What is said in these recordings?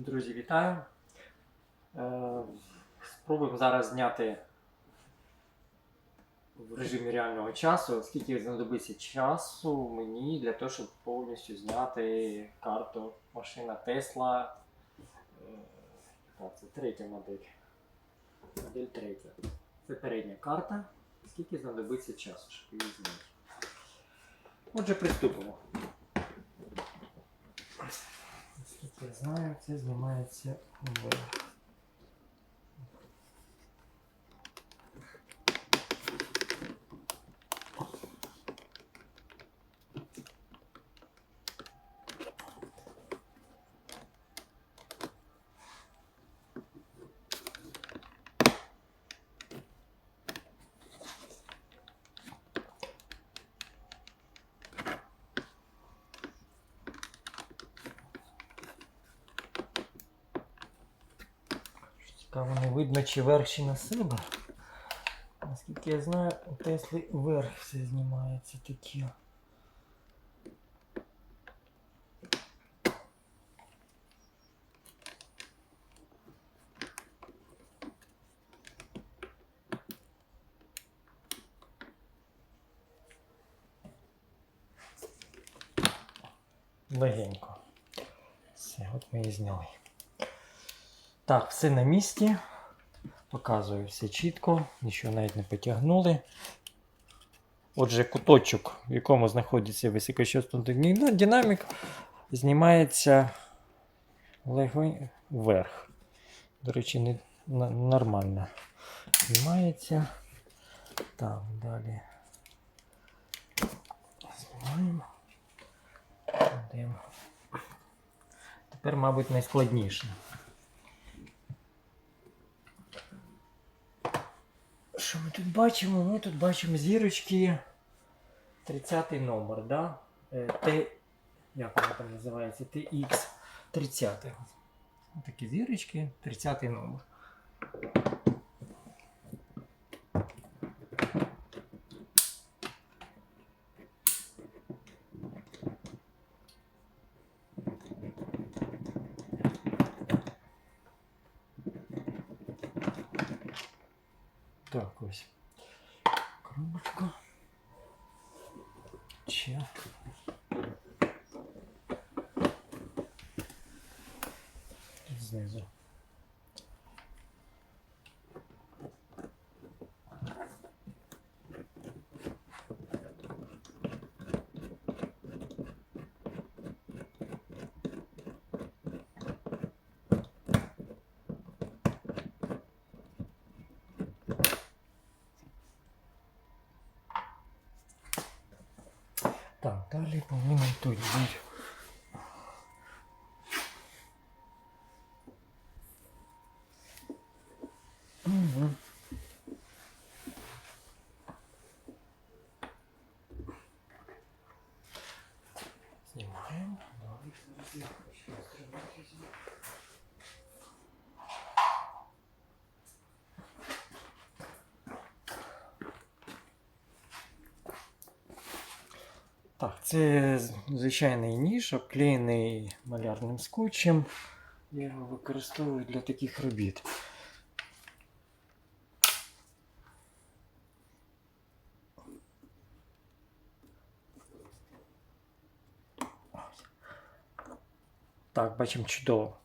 Друзі, вітаю. Е, Спробуємо зараз зняти в режимі реального часу, скільки знадобиться часу мені для того, щоб повністю зняти карту машина Tesla. Е, це третя модель. Модель третя. Це передня карта. Скільки знадобиться часу, щоб її зняти. Отже, приступимо. Наскільки я знаю, це знімається вверх. Цікаво, не видно, чи верх, чи на себе. Наскільки я знаю, у Тесли верх все знімається таке. Легенько. Все, от ми і зняли. Так, все на місці. Показую все чітко, нічого навіть не потягнули. Отже, куточок, в якому знаходиться високочастотний динамік, знімається вверх. До речі, не, нормально знімається. Так, далі. Знімаємо. Тепер, мабуть, найскладніше. Що ми тут бачимо? Ми тут бачимо зірочки 30 номер, да? Е, Т. Як воно там називається? TX 30. Такі зірочки, 30 номер. Так, ось. Коробочка. Ще. Знизу. Так, далі повинен тут бути. Угу. Знімаємо. Далі зараз я ще тримати візьму. Так, це звичайний ніж, обклеєний малярним скотчем. Я його використовую для таких робіт. Так, бачимо чудово.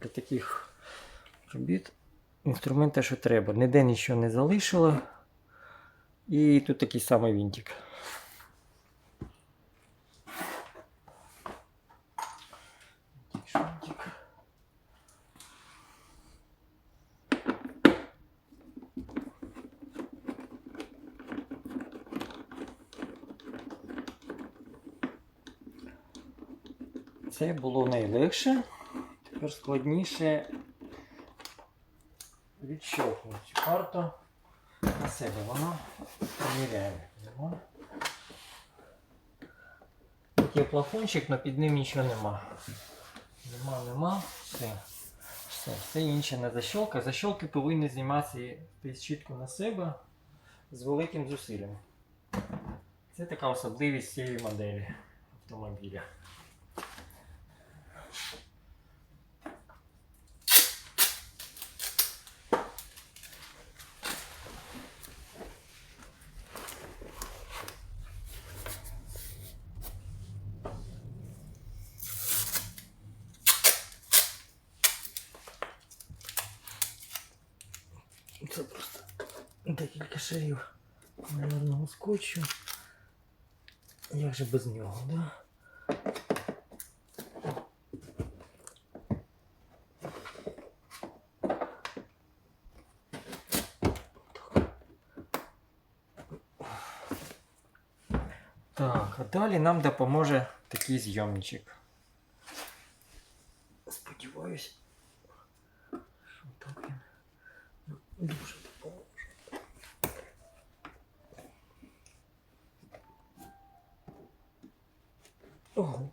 Для таких робіт інструмент те, що треба. Ніде нічого не залишило. І тут такий самий вінтик. Це було найлегше. Тепер складніше відщовхувати карту на себе. Приміряє. Його. Такий плафончик, але під ним нічого нема. Нема, нема. Все. Все, все інше не защолка. Защолки повинні зніматися чітко на себе з великим зусиллям. Це така особливість цієї моделі автомобіля. Це просто декілька шарів малярного скотчу. Як же без нього, да? Так, а далі нам допоможе такий зйомничок. Ого.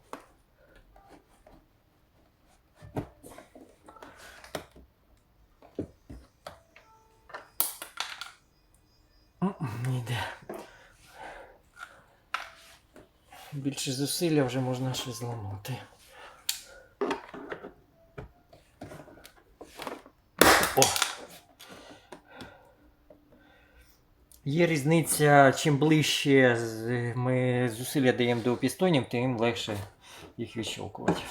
Не йде. Більше зусилля вже можна щось зламати. О! Є різниця, чим ближче ми зусилля даємо до пістонів, тим легше їх відщолкувати.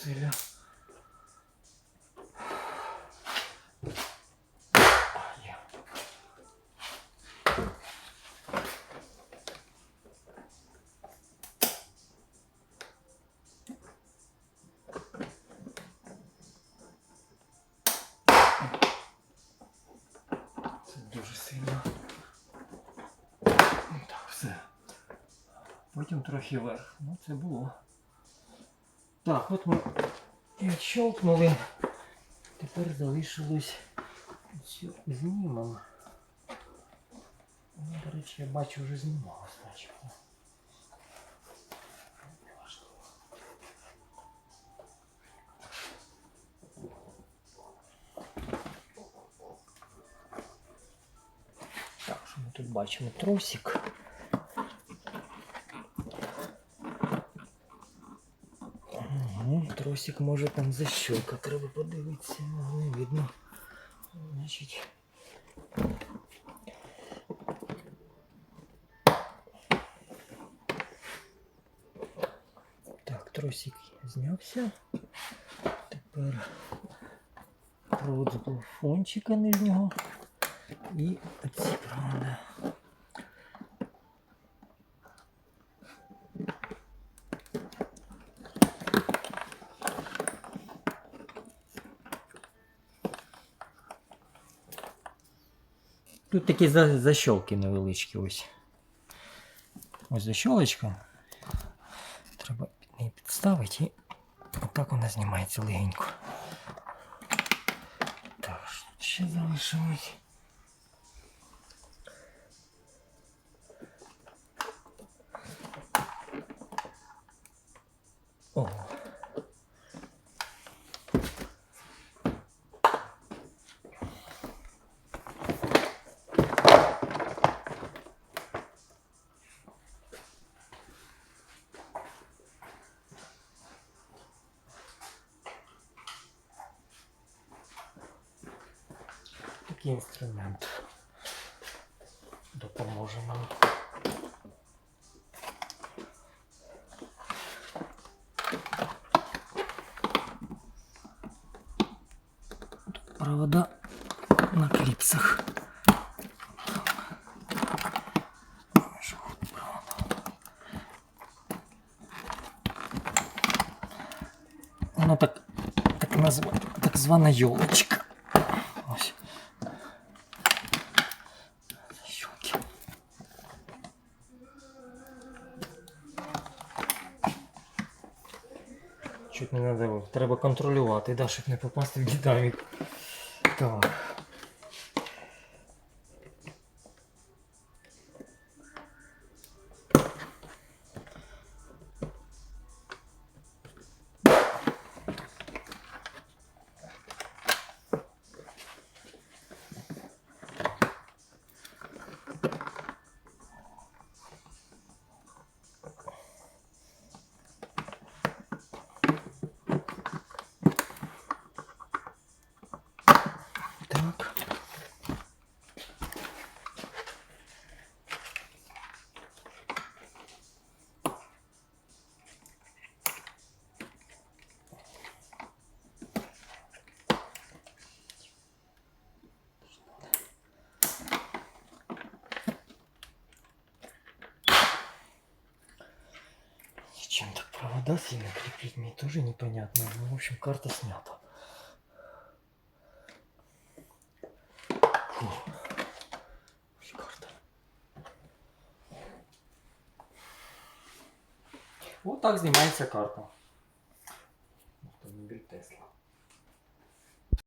Зусилля. Потім трохи вверх. Ну, це було. Так, от ми відщолкнули. Тепер залишилось цю знімемо. Ну, до речі, я бачу, вже знімав спочатку. Так, що ми тут бачимо? Тросик. Угу, тросик може там защелка, треба подивитися, не видно. Значить. Так, тросик знявся. Тепер провод з плафончика нижнього. І оці провода. Тут такі за- защолки невеличкі ось. Ось защолочка. Треба під неї підставити і отак вона знімається легенько. Так, що тут ще залишилось? Інструмент допоможе нам. Провода на кліпсах. Воно так, так, назва, так звана йолочка. Не надавив. Треба контролювати, да, щоб не попасти в динамік. Так. Провода сильно крепить, мне тоже непонятно. Ну, в общем, карта снята. Фу. Ось карта. От так знімається карта.